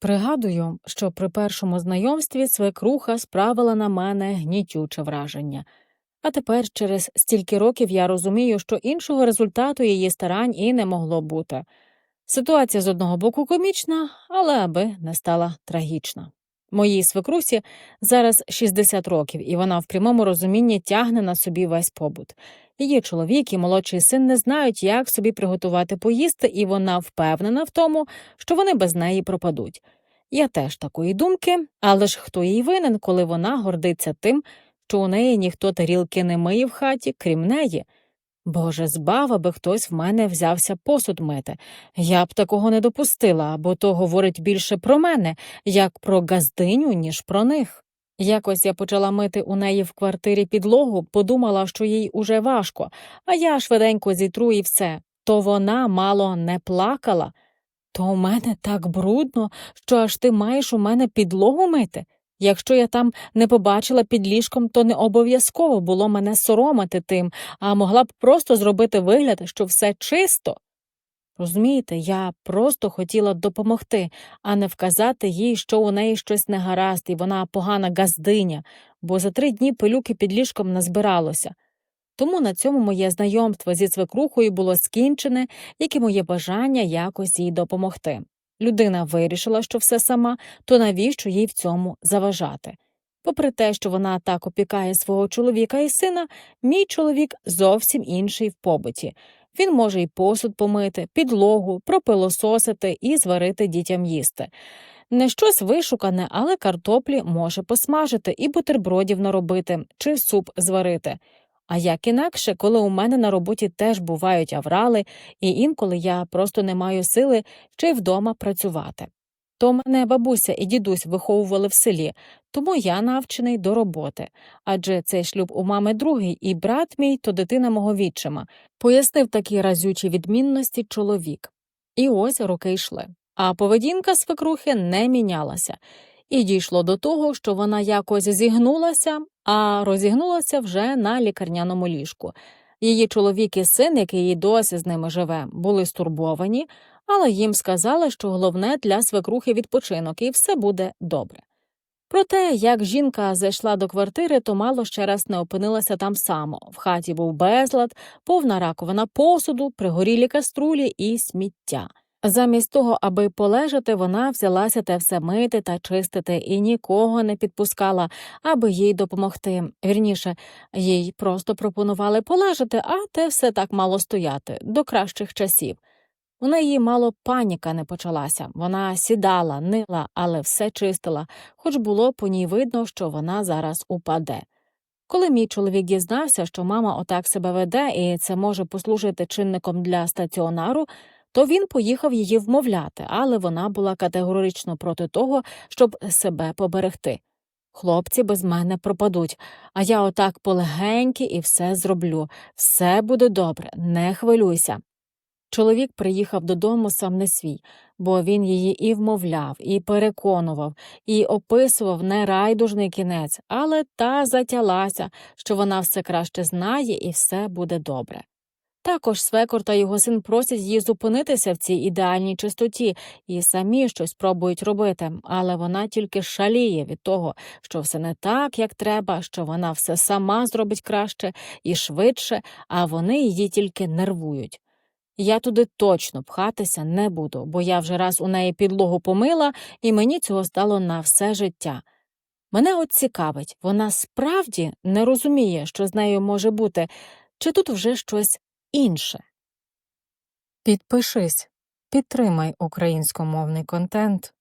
Пригадую, що при першому знайомстві свекруха справила на мене гнітюче враження. А тепер, через стільки років, я розумію, що іншого результату її старань і не могло бути. Ситуація з одного боку комічна, але аби не стала трагічна. Моїй свекрусі зараз 60 років, і вона в прямому розумінні тягне на собі весь побут. Її чоловік і молодший син не знають, як собі приготувати поїсти, і вона впевнена в тому, що вони без неї пропадуть. Я теж такої думки, але ж хто їй винен, коли вона гордиться тим, що у неї ніхто тарілки не миє в хаті, крім неї. Боже, збав, аби хтось в мене взявся посуд мити. Я б такого не допустила, бо то говорить більше про мене, як про газдиню, ніж про них. Якось я почала мити у неї в квартирі підлогу, подумала, що їй уже важко, а я швиденько зітру і все. То вона мало не плакала. То у мене так брудно, що аж ти маєш у мене підлогу мити. Якщо я там не побачила під ліжком, то не обов'язково було мене соромити тим, а могла б просто зробити вигляд, що все чисто. Розумієте, я просто хотіла допомогти, а не вказати їй, що у неї щось негаразд, і вона погана газдиня, бо за три дні пилюки під ліжком назбиралося. Тому на цьому моє знайомство зі свекрухою було скінчене, як і моє бажання якось їй допомогти. Людина вирішила, що все сама, то навіщо їй в цьому заважати? Попри те, що вона так опікає свого чоловіка і сина, мій чоловік зовсім інший в побуті. Він може й посуд помити, підлогу, пропилососити і зварити дітям їсти. Не щось вишукане, але картоплі може посмажити і бутербродів наробити чи суп зварити. А як інакше, коли у мене на роботі теж бувають аврали, і інколи я просто не маю сили ще й вдома працювати. То мене бабуся і дідусь виховували в селі, тому я навчений до роботи, адже цей шлюб у мами другий, і брат мій то дитина мого відчима, пояснив такі разючі відмінності чоловік. І ось роки йшли. А поведінка свекрухи не мінялася, і дійшло до того, що вона якось зігнулася, а розігнулася вже на лікарняному ліжку. Її чоловік і син, який і досі з ними живе, були стурбовані, але їм сказали, що головне для свекрухи відпочинок, і все буде добре. Проте, як жінка зайшла до квартири, то мало ще раз не опинилася там само. В хаті був безлад, повна раковина посуду, пригорілі каструлі і сміття. Замість того, аби полежати, вона взялася те все мити та чистити і нікого не підпускала, аби їй допомогти. Вірніше, їй просто пропонували полежати, а те все так мало стояти до кращих часів. У неї мало паніка не почалася. Вона сідала, нила, але все чистила, хоч було по ній видно, що вона зараз упаде. Коли мій чоловік дізнався, що мама отак себе веде, і це може послужити чинником для стаціонару, то він поїхав її вмовляти, але вона була категорично проти того, щоб себе поберегти. Хлопці без мене пропадуть, а я отак полегеньки і все зроблю. Все буде добре, не хвилюйся. Чоловік приїхав додому сам не свій, бо він її і вмовляв, і переконував, і описував нерайдужний кінець, але та затялася, що вона все краще знає і все буде добре. Також свекор та його син просять її зупинитися в цій ідеальній чистоті і самі щось пробують робити, але вона тільки шаліє від того, що все не так, як треба, що вона все сама зробить краще і швидше, а вони її тільки нервують. Я туди точно пхатися не буду, бо я вже раз у неї підлогу помила, і мені цього стало на все життя. Мене от цікавить, вона справді не розуміє, що з нею може бути, чи тут вже щось інше. Підпишись, підтримай українськомовний контент.